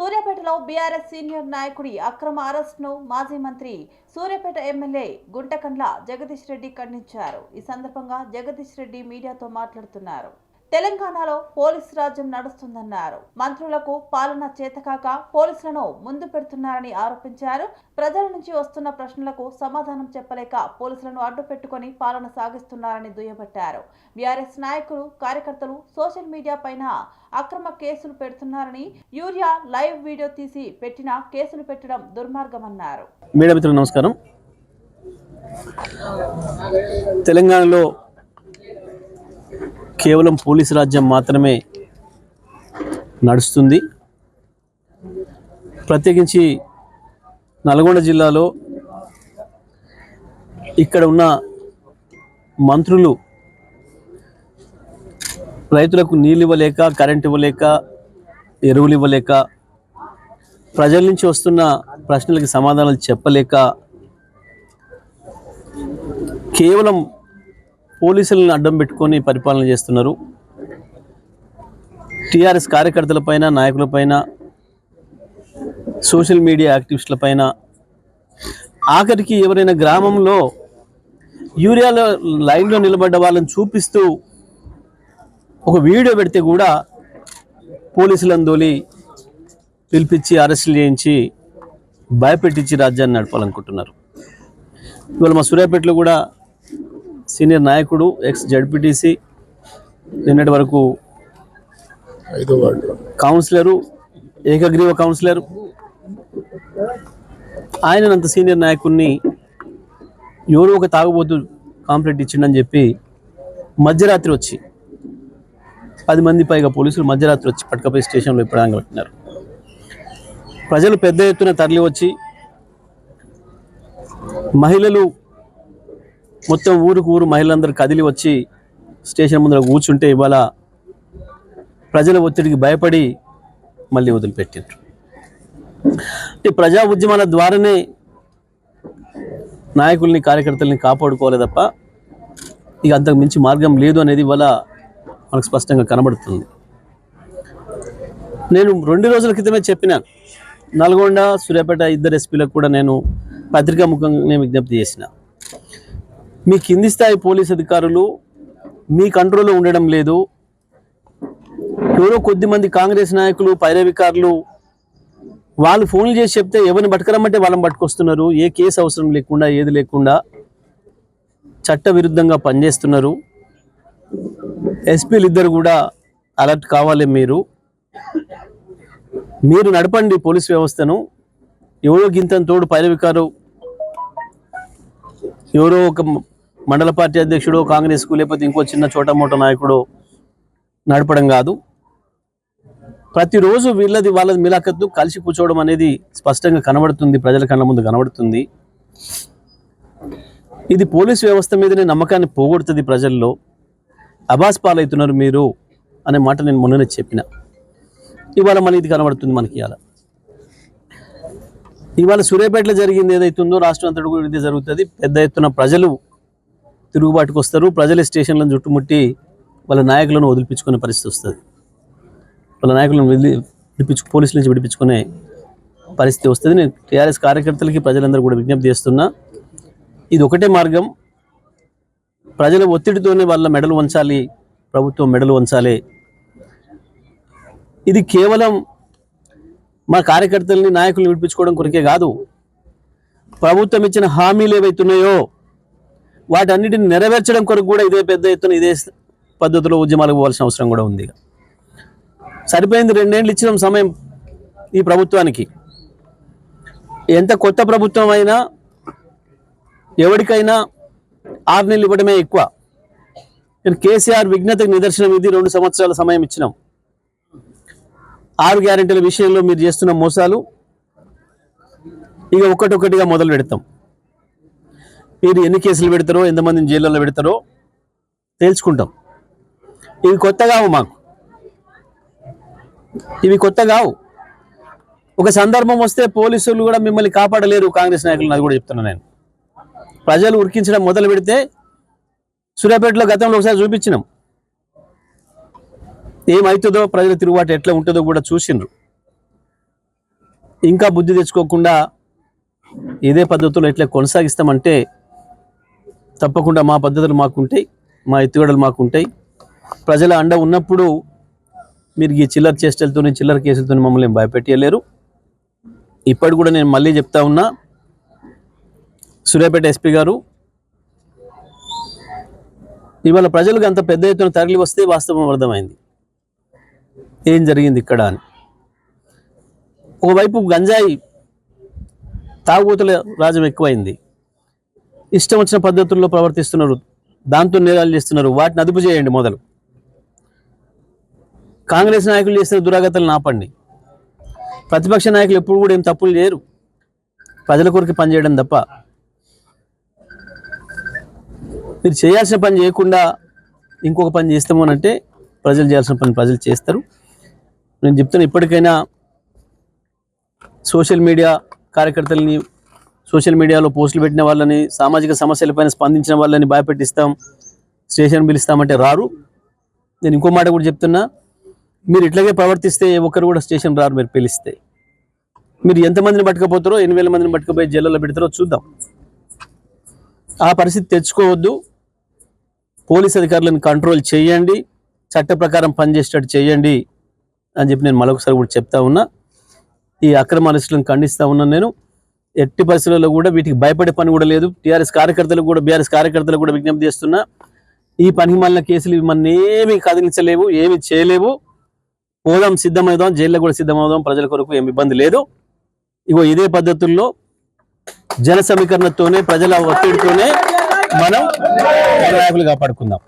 సూర్యాపేటలో BRS senior నాయకుడి అక్రమ అరెస్ట్ను మాజీ మంత్రి సూర్యాపేట ఎమ్మెల్యే గుంటకండ్ల జగదీష్ రెడ్డి ఖండించారు. ఈ సందర్భంగా జగదీష్ రెడ్డి మీడియాతో మాట్లాడుతున్నారు. తెలంగాణలో పోలీసు రాజ్యం నడుస్తుందన్నారు. మంత్రులకు పాలన చేతకాక పోలీసులను ముందు పెడుతున్నారని ఆరోపించారు. ప్రజల నుంచి వస్తున్న ప్రశ్నలకు సమాధానం చెప్పలేక పోలీసులను అడ్డు పెట్టుకొని పాలన సాగిస్తున్నారని దుయ్యబట్టారు. బీఆర్ఎస్ నాయకులు కార్యకర్తలు సోషల్ మీడియా పైన అక్రమ కేసులు పెడుతున్నారని యూరియా లైవ్ వీడియో తీసి పెట్టిన కేసులు పెట్టడం దుర్మార్గమన్నారు. మీడియా మిత్రులు నమస్కారం. తెలంగాణలో కేవలం పోలీసు రాజ్యం మాత్రమే నడుస్తుంది. ప్రత్యేకించి నల్గొండ జిల్లాలో ఇక్కడ ఉన్న మంత్రులు రైతులకు నీళ్ళు ఇవ్వలేక కరెంట్ ఇవ్వలేక ఎరువులు ఇవ్వలేక ప్రజల నుంచి వస్తున్న ప్రశ్నలకు సమాధానాలు చెప్పలేక కేవలం పోలీసులను అడ్డం పెట్టుకొని పరిపాలన చేస్తున్నారు. టీఆర్ఎస్ కార్యకర్తలపైన నాయకులపైన సోషల్ మీడియా యాక్టివిస్టులపైన ఆఖరికి ఎవరైనా గ్రామంలో యూరియాలో లైన్లో నిలబడ్డ వాళ్ళని చూపిస్తూ ఒక వీడియో పెడితే కూడా పోలీసులను దోలి పిలిపించి అరెస్టులు చేయించి భయపెట్టించి రాజ్యాన్ని నడపాలనుకుంటున్నారు. ఇవాళ మా సూర్యాపేటలో కూడా సీనియర్ నాయకుడు ఎక్స్ జడ్పీటీసీ నిన్నటి వరకు కౌన్సిలరు ఏకగ్రీవ కౌన్సిలర్. ఆయన అంత సీనియర్ నాయకుడిని ఎవరో ఒక తాగుబోతు కాంప్లైంట్ ఇచ్చిండని చెప్పి మధ్యరాత్రి వచ్చి పది మంది పైగా పోలీసులు మధ్యరాత్రి వచ్చి పట్టుకపోయి స్టేషన్లో ఇప్పడానికి పెట్టినారు ప్రజలు పెద్ద ఎత్తున తరలి వచ్చి మహిళలు మొత్తం ఊరుకు ఊరు మహిళలందరూ కదిలి వచ్చి స్టేషన్ ముందర కూర్చుంటే ఇవాళ ప్రజల ఒత్తిడికి భయపడి మళ్ళీ వదిలిపెట్టారు ఈ ప్రజా ఉద్యమాల ద్వారానే నాయకుల్ని కార్యకర్తల్ని కాపాడుకోవాలి తప్ప ఇక అంతకు మించి మార్గం లేదు అనేది ఇవాళ మనకు స్పష్టంగా కనబడుతుంది. నేను రెండు రోజుల క్రితమే చెప్పిన నల్గొండ సూర్యాపేట ఇద్దరు ఎస్పీలకు కూడా నేను పత్రికా ముఖంగా విజ్ఞప్తి చేసిన. మీ కింది స్థాయి పోలీస్ అధికారులు మీ కంట్రోల్లో ఉండడం లేదు. ఎవరో కొద్దిమంది కాంగ్రెస్ నాయకులు పైరవికారులు వాళ్ళు ఫోన్లు చేసి చెప్తే ఎవరిని పట్టుకురమ్మంటే వాళ్ళని పట్టుకొస్తున్నారు. ఏ కేసు అవసరం లేకుండా ఏది లేకుండా చట్టవిరుద్ధంగా పనిచేస్తున్నారు. ఎస్పీలు ఇద్దరు కూడా అలర్ట్ కావాలి మీరు. మీరు నడపండి పోలీస్ వ్యవస్థను. ఎవరో గింతని తోడు పైరవికారు ఎవరో ఒక మండల పార్టీ అధ్యక్షుడు కాంగ్రెస్కు లేకపోతే ఇంకో చిన్న చోట మోట నాయకుడు నడపడం కాదు. ప్రతిరోజు వీళ్ళది వాళ్ళది మిలాఖత్తు కలిసి కూర్చోవడం అనేది స్పష్టంగా కనబడుతుంది ప్రజల కళ్ళ ముందు కనబడుతుంది. ఇది పోలీస్ వ్యవస్థ మీదనే నమ్మకాన్ని పోగొడుతుంది ప్రజల్లో. అబాస్ పాలవుతున్నారు మీరు అనే మాట నేను మొన్ననే చెప్పిన. ఇవాళ మన ఇది కనబడుతుంది మనకి ఇవాళ. ఇవాళ సూర్యాపేటలో జరిగింది ఏదైతుందో రాష్ట్రం అంతటి కూడా ఇది జరుగుతుంది. పెద్ద ఎత్తున ప్రజలు తిరుగుబాటుకు వస్తారు ప్రజల స్టేషన్లను చుట్టుముట్టి వాళ్ళ నాయకులను వదిలిపించుకునే పరిస్థితి వస్తుంది. వాళ్ళ నాయకులను వదిలి విడిపించు పోలీసుల నుంచి విడిపించుకునే పరిస్థితి వస్తుంది. నేను టీఆర్ఎస్ కార్యకర్తలకి ప్రజలందరూ కూడా విజ్ఞప్తి చేస్తున్నా. ఇది ఒకటే మార్గం. ప్రజల ఒత్తిడితోనే వాళ్ళ మెడలు వంచాలి. ప్రభుత్వం మెడలు వంచాలి. ఇది కేవలం మా కార్యకర్తల్ని నాయకులు విడిపించుకోవడం కొరికే కాదు. ప్రభుత్వం ఇచ్చిన హామీలు ఏవైతున్నాయో వాటన్నిటిని నెరవేర్చడం కొరకు కూడా ఇదే పెద్ద ఎత్తున ఇదే పద్ధతిలో ఉద్యమాలకు పోవాల్సిన అవసరం కూడా ఉంది. సరిపోయింది రెండేళ్ళు ఇచ్చిన సమయం ఈ ప్రభుత్వానికి. ఎంత కొత్త ప్రభుత్వం అయినా ఎవరికైనా ఆరు నెలలు ఇవ్వడమే ఎక్కువ. నేను కేసీఆర్ విజ్ఞతకు నిదర్శనం ఇది రెండు సంవత్సరాల సమయం ఇచ్చినాం. ఆరు గ్యారెంటీల విషయంలో మీరు చేస్తున్న మోసాలు ఇక ఒక్కటొక్కటిగా మొదలు పెడతాం. మీరు ఎన్ని కేసులు పెడతారో ఎంతమందిని జైల్లో పెడతారో తేల్చుకుంటాం. ఇవి కొత్త కావు మాకు. ఇవి కొత్త కావు. ఒక సందర్భం వస్తే పోలీసులు కూడా మిమ్మల్ని కాపాడలేరు కాంగ్రెస్ నాయకులు అది కూడా చెప్తున్నా నేను. ప్రజలు ఉరికించడం మొదలు పెడితే సూర్యాపేటలో గతంలో ఒకసారి చూపించినాం. ఏమవుతుందో ప్రజల తిరుగుబాటు ఎట్లా ఉంటుందో కూడా చూసిండ్రు. ఇంకా బుద్ధి తెచ్చుకోకుండా ఇదే పద్ధతిలో ఎట్లా కొనసాగిస్తామంటే తప్పకుండా మా పద్ధతులు మాకుంటాయి మా ఎత్తుగడలు మాకుంటాయి. ప్రజల అండ ఉన్నప్పుడు మీరు ఈ చిల్లర చేష్టలతో చిల్లర కేసులతో మమ్మల్ని భయపెట్టలేరు ఇప్పటి కూడా నేను మళ్ళీ చెప్తా ఉన్నా సూర్యాపేట ఎస్పీ గారు ఇవాళ ప్రజలకు అంత పెద్ద ఎత్తున తరలి వస్తే వాస్తవం అర్థమైంది. ఏం జరిగింది ఇక్కడ అని. ఒకవైపు గంజాయి తాగుబోతుల రాజ్యం ఎక్కువైంది. ఇష్టం వచ్చిన పద్ధతుల్లో ప్రవర్తిస్తున్నారు దాంతో నేరాలు చేస్తున్నారు వాటిని అదుపు చేయండి మొదలు. కాంగ్రెస్ నాయకులు చేసిన దురాగతలను ఆపండి ప్రతిపక్ష నాయకులు ఎప్పుడు కూడా ఏం తప్పులు చేయరు. ప్రజల కొరకు పనిచేయడం తప్ప. మీరు చేయాల్సిన పని చేయకుండా ఇంకొక పని చేస్తాము అని అంటే ప్రజలు చేయాల్సిన పని ప్రజలు చేస్తారు. నేను చెప్తున్నా ఇప్పటికైనా సోషల్ మీడియా కార్యకర్తలని సోషల్ మీడియాలో పోస్టులు పెట్టిన వాళ్ళని సామాజిక సమస్యలపైన స్పందించిన వాళ్ళని భయపెట్టిస్తాం స్టేషన్ పిలుస్తామంటే రారు. నేను ఇంకో మాట కూడా చెప్తున్నా మీరు ఇట్లాగే ప్రవర్తిస్తే ఒక్కరు కూడా స్టేషన్ రారు మీరు పిలిస్తే. మీరు ఎంతమందిని పట్టుకపోతారో ఎన్ని వేల మందిని పట్టుకుపోయి జైల్లో పెడతారో చూద్దాం. ఆ పరిస్థితి తెచ్చుకోవద్దు. పోలీస్ అధికారులను కంట్రోల్ చేయండి. చట్ట ప్రకారం పనిచేసేటట్టు చేయండి. అని చెప్పి నేను మరొకసారి కూడా చెప్తా ఉన్నా. ఈ అక్రమ అరెస్టులను ఖండిస్తా ఉన్నాను నేను. ఎట్టి పరిస్థితుల్లో కూడా వీటికి భయపడే పని కూడా లేదు. టీఆర్ఎస్ కార్యకర్తలు కూడా బీఆర్ఎస్ కార్యకర్తలు కూడా విజ్ఞప్తి చేస్తున్నా. ఈ పనిమాలిన కేసులు మన ఏమీ కదిలించలేవు ఏమీ చేయలేవు. పోదాం సిద్ధమవుదాం జైల్లో కూడా సిద్ధమవుదాం. ప్రజల కొరకు ఏమి ఇబ్బంది లేదు. ఇగో ఇదే పద్ధతుల్లో జన సమీకరణతోనే ప్రజల ఒత్తిడితోనే మనం నాయకులు కాపాడుకుందాం.